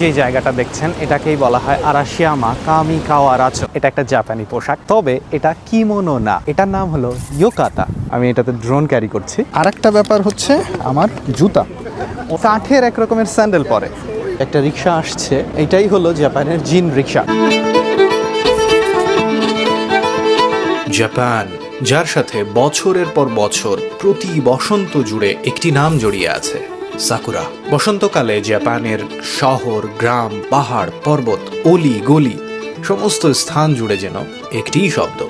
যে জায়গাটা দেখছেন, এটাকেই বলা হয় আরাশিয়ামা কামি কাওয়ারাচো এটা একটা জাপানি পোশাক। তবে এটা কিমোনো না। এটার নাম হলো ইয়োকাতা। আমি এটাতে ড্রোন ক্যারি করছি। আর একটা ব্যাপার হচ্ছে আমার জুতা। কাঠের এক রকমের স্যান্ডেল পরে। একটা রিক্সা আসছে। এটাই হলো জাপানের জিন রিক্সা। জাপান, যার সাথে বছরের পর বছর প্রতি বসন্ত জুড়ে একটি নাম জড়িয়ে আছে। সাকুরা। বসন্তকালে জাপানের শহর, গ্রাম, পাহাড়, পর্বত, অলি, গলি, সমস্ত স্থান জুড়ে যেন একটিই শব্দ,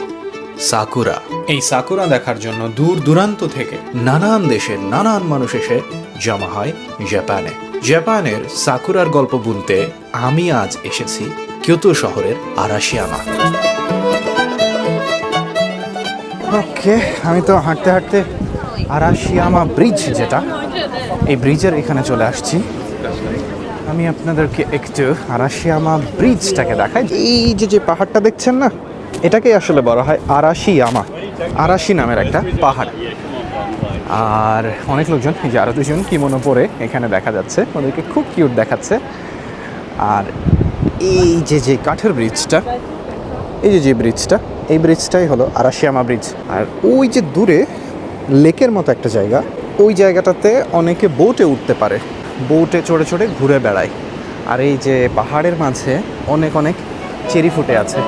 সাকুরা। এই সাকুরা দেখার জন্য দূর দূরান্ত থেকে নানান দেশের নানান মানুষ এসে জমা হয় জাপানে। জাপানের সাকুরার গল্প বলতে আমি আজ এসেছি কিয়োতো শহরের আরাশিয়ামা। ওকে, আমি তো হাঁটতে হাঁটতে আরাশিয়ামা ব্রিজ যেটা এই ব্রিজের এখানে চলে আসছি। আমি আপনাদেরকে একটু আরাশিয়ামা ব্রিজটাকে দেখাই। এই যে যে পাহাড়টা দেখছেন না, এটাকেই আসলে বলা হয় আরাশিয়ামা। আরাশি নামের একটা পাহাড়। আর অনেক লোকজন, এই যে আরও দুজন কিমোনো পরে এখানে দেখা যাচ্ছে? ওদেরকে খুব কিউট দেখাচ্ছে। আর এই যে যে কাঠের ব্রিজটা, এই যে যে ব্রিজটা, এই ব্রিজটাই হলো আরাশিয়ামা ব্রিজ। আর ওই যে দূরে লেকের মতো একটা জায়গা ওই জায়গাটাতে অনেকে বোটে উঠতে পারে। বোটে চড়ে চড়ে ঘুরে বেড়ায়। আর এই যে পাহাড়ের মাঝে অনেক অনেক চেরি ফুটে আছে।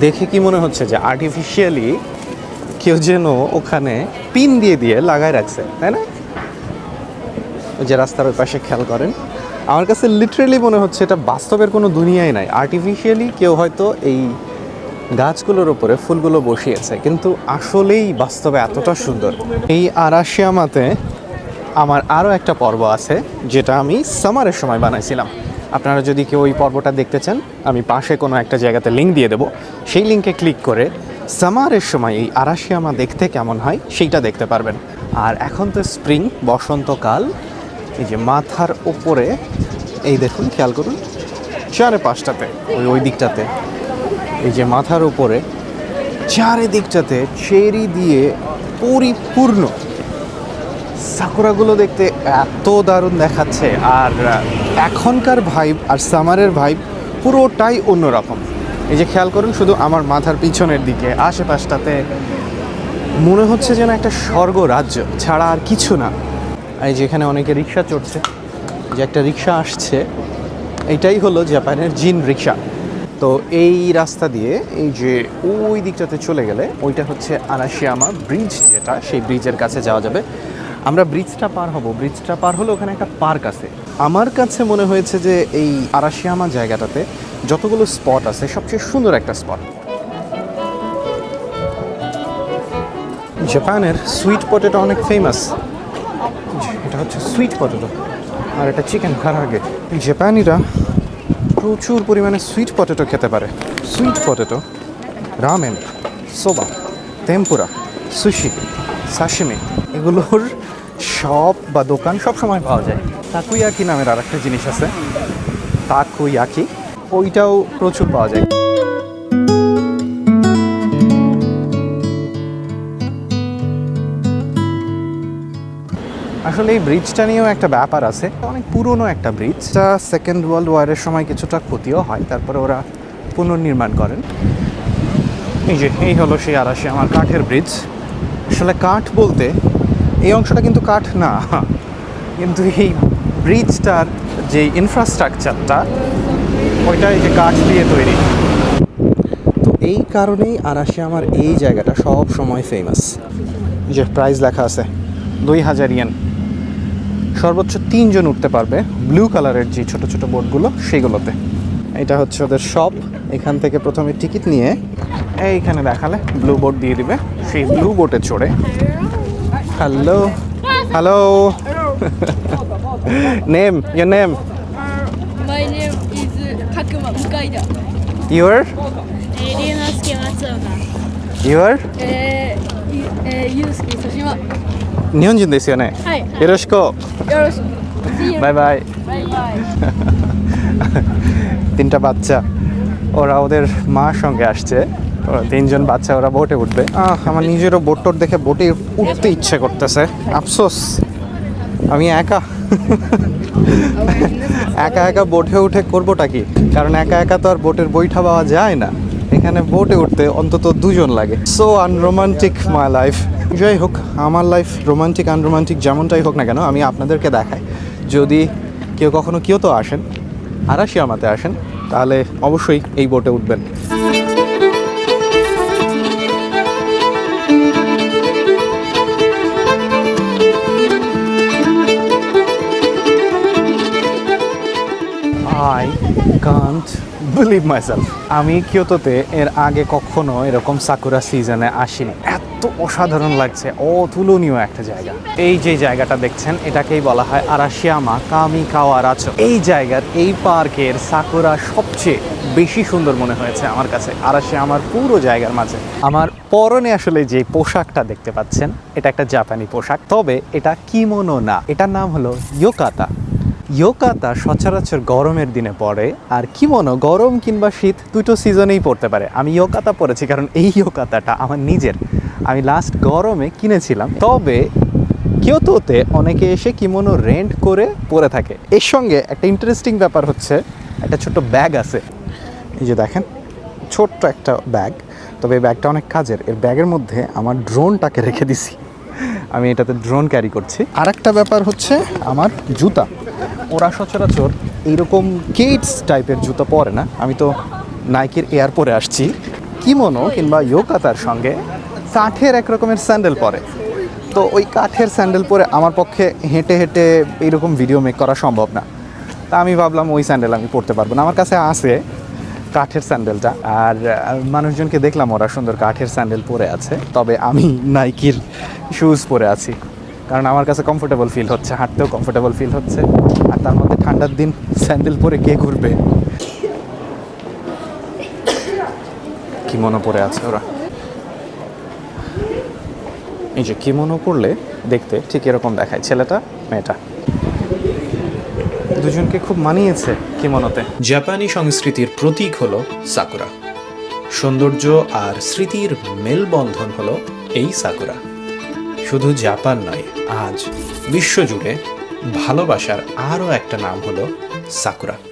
দেখে কি মনে হচ্ছে যে আর্টিফিশিয়ালি কেউ যেন ওখানে পিন দিয়ে দিয়ে লাগায় রাখছে, তাই না? ওই যে রাস্তার ওই পাশে খেয়াল করেন। আমার কাছে লিটারেলি মনে হচ্ছে এটা বাস্তবের কোনো দুনিয়াই নাই। আর্টিফিশিয়ালি কেউ হয়তো এই গাছগুলোর উপরে ফুলগুলো বসিয়েছে, কিন্তু আসলেই বাস্তবে এতটা সুন্দর। এই আরাশিয়ামাতে আমার আরও একটা পর্ব আছে, যেটা আমি সামারের সময় বানাইছিলাম। আপনারা যদি কেউ ওই পর্বটা দেখতে চান, আমি পাশে কোনো একটা জায়গাতে লিঙ্ক দিয়ে দেবো। সেই লিঙ্কে ক্লিক করে সামারের সময় এই আরাশিয়ামা দেখতে কেমন হয়, সেইটা দেখতে পারবেন। আর এখন তো স্প্রিং বসন্তকাল। এই যে মাথার উপরে, এই দেখুন, খেয়াল করুন, চারে পাঁচটাতে, ওই ওই দিকটাতে। এই যে মাথার উপরে, চারিদিকটাতে চেরি দিয়ে পরিপূর্ণ। সাকুরাগুলো দেখতে এত দারুণ দেখাচ্ছে, আর এখনকার ভাইব আর সামারের ভাইব পুরোটাই অন্যরকম। এই যে খেয়াল করুন, শুধু আমার মাথার পিছনের দিকে, আশেপাশটাতে। মনে হচ্ছে যেন একটা স্বর্গ রাজ্য ছাড়া আর কিছু না। এই যে এখানে অনেকে রিক্সা চড়ছে যে একটা রিক্সা আসছে, এটাই হলো জাপানের জিন রিক্সা। তো এই রাস্তা দিয়ে এই যে ওই দিকটাতে চলে গেলে ওইটা হচ্ছে আনাশিয়ামা ব্রিজ যেটা, সেই ব্রিজের কাছে যাওয়া যাবে। আমরা ব্রিজটা পার হব। ব্রিজটা পার হলে ওখানে একটা পার্ক আছে। আমার কাছে মনে হয়েছে যে এই আরাশিয়ামা জায়গাটাতে যতগুলো স্পট আছে, সবচেয়ে সুন্দর একটা স্পট। জাপানের সুইট পটেটো অনেক ফেমাস এটা হচ্ছে সুইট পটেটো। আর এটা চিকেন কারাগে জাপানিরা প্রচুর পরিমাণে সুইট পটেটো খেতে পারে। Sweet potato ramen soba tempura sushi sashimi এগুলোর শপ বা দোকান সব সময় পাওয়া যায়। তাকুইয়াকি নামের আর একটা জিনিস আছে। তাকুইয়াকি ওইটাও প্রচুর পাওয়া যায়। আসলে এই ব্রিজটা নিয়েও একটা ব্যাপার আছে। অনেক পুরনো একটা ব্রিজটা সেকেন্ড ওয়ার্ল্ড ওয়ারের সময় কিছুটা ক্ষতিও হয়, তারপরে ওরা পুনর্নির্মাণ করেন। এই যে, এই হলো সেই আরাশি আমার কাঠের ব্রিজ আসলে কাঠ বলতে এই অংশটা কিন্তু কাঠ না, কিন্তু এই ব্রিজটার যে ইনফ্রাস্ট্রাকচারটা ওইটা এই যে কাঠ দিয়ে তৈরি। তো এই কারণেই আরাশি আমার এই জায়গাটা সব সময় ফেমাস যে প্রাইস লেখা আছে, দুই হাজার ইয়েন সর্বোচ্চ তিনজন উঠতে পারবে ব্লু কালারের যে ছোট ছোট বোটগুলো সেইগুলোতে। এটা হচ্ছে ওদের শপ এখান থেকে প্রথমে টিকিট নিয়ে এইখানে দেখালে ব্লু বোর্ড দিয়ে দিবে। সেই ব্লু বোটে চড়ে। Hello hello name your name My name is Kakuma Mukaida. Your Ryunosuke Matsuoka. Your Yu- Yusuke Soshima. 日本人ですよねはい。よろしく Yoroshiku. See you. バイバイ Bye bye. তিনটা বাচ্চা ওরা ওদের মার সঙ্গে আসছে ওরা তিনজন বাচ্চা ওরা বোটে উঠবে আহ, আমার নিজেরও বোট টোট দেখে বোটে উঠতে ইচ্ছে করতেছে আফসোস আমি একা একা একা বোটে উঠে করবোটা কি কারণ একা একা তো আর বোটের বইটা পাওয়া যায় না এখানে বোটে উঠতে অন্তত দুজন লাগে। সো আনরোমান্টিক মাই লাইফ যাই হোক, আমার লাইফ রোমান্টিক আনরোমান্টিক যেমনটাই হোক না কেন, আমি আপনাদেরকে দেখাই। যদি কেউ কখনো, কেউ তো আসেন আরাশিয়ামাতে আসেন, তাহলে অবশ্যই এই বোটে উঠবেন। বিলিভ মাইসেলফ আমি কিয়োতোতে এর আগে কখনো এরকম সাকুরা সিজনে আসিনি। এত অসাধারণ লাগছে, অতুলনীয় একটা জায়গা। এই যে জায়গাটা দেখছেন, এটাকেই বলা হয় আরাশিয়ামা কামি কাওয়ারাচো এই জায়গার এই পার্কের সাকুরা সবচেয়ে বেশি সুন্দর মনে হয়েছে আমার কাছে আরাশিয়ামার পুরো জায়গার মাঝে। আমার পরনে আসলে যে পোশাকটা দেখতে পাচ্ছেন, এটা একটা জাপানি পোশাক, তবে এটা কিমোনো না। এটার নাম হলো ইয়োকাতা ইয়োকাতা সচরাচর গরমের দিনে পড়ে, আর কি মনো গরম কিংবা শীত দুটো সিজনেই পড়তে পারে। আমি ইয়োকাতা পরেছি কারণ এই ইয়োকাতাটা আমার নিজের। আমি লাস্ট গরমে কিনেছিলাম। তবে কিয়োতোতে অনেকে এসে কিমোনো রেন্ট করে পরে থাকে। এর সঙ্গে একটা ইন্টারেস্টিং ব্যাপার হচ্ছে, একটা ছোট্ট ব্যাগ আছে। এই যে দেখেন, ছোট্ট একটা ব্যাগ তবে এই ব্যাগটা অনেক কাজের। এর ব্যাগের মধ্যে আমার ড্রোনটাকে রেখে দিছি। আমি এটাতে ড্রোন ক্যারি করছি। আর একটা ব্যাপার হচ্ছে, আমার জুতা। ওরা সচরাচর এইরকম কেটস টাইপের জুতো পরে না। আমি তো নাইকের এয়ার পরে আসছি। কিমোনো কিংবা ইয়োকাতার সঙ্গে কাঠের এক রকমের স্যান্ডেল পরে। তো ওই কাঠের স্যান্ডেল পরে আমার পক্ষে হেঁটে হেঁটে এইরকম ভিডিও মেক করা সম্ভব না। তা আমি ভাবলাম ওই স্যান্ডেল আমি পরতে পারব না। আমার কাছে আছে কাঠের স্যান্ডেলটা আর মানুষজনকে দেখলাম ওরা সুন্দর কাঠের স্যান্ডেল পরে আছে। তবে আমি নাইকির শুজ পরে আছি। কারণ আমার কাছে কমফোর্টেবল ফিল হচ্ছে, হাঁটতেও কমফোর্টেবল ফিল হচ্ছে। আর তার মধ্যে ঠান্ডার দিন স্যান্ডেল পরে কে ঘুরবে? কিমোনো পরে আছে ওরা? এই যে কিমোনো পরলে দেখতে ঠিক এরকম দেখায়, ছেলেটা, মেয়েটা? দুজনকে খুব মানিয়েছে কিমোনোতে জাপানি সংস্কৃতির প্রতীক হলো সাকুরা। সৌন্দর্য আর স্মৃতির মেলবন্ধন হলো এই সাকুরা। শুধু জাপান নয় আজ বিশ্বজুড়ে ভালোবাসার আরও একটা নাম হলো সাকুরা।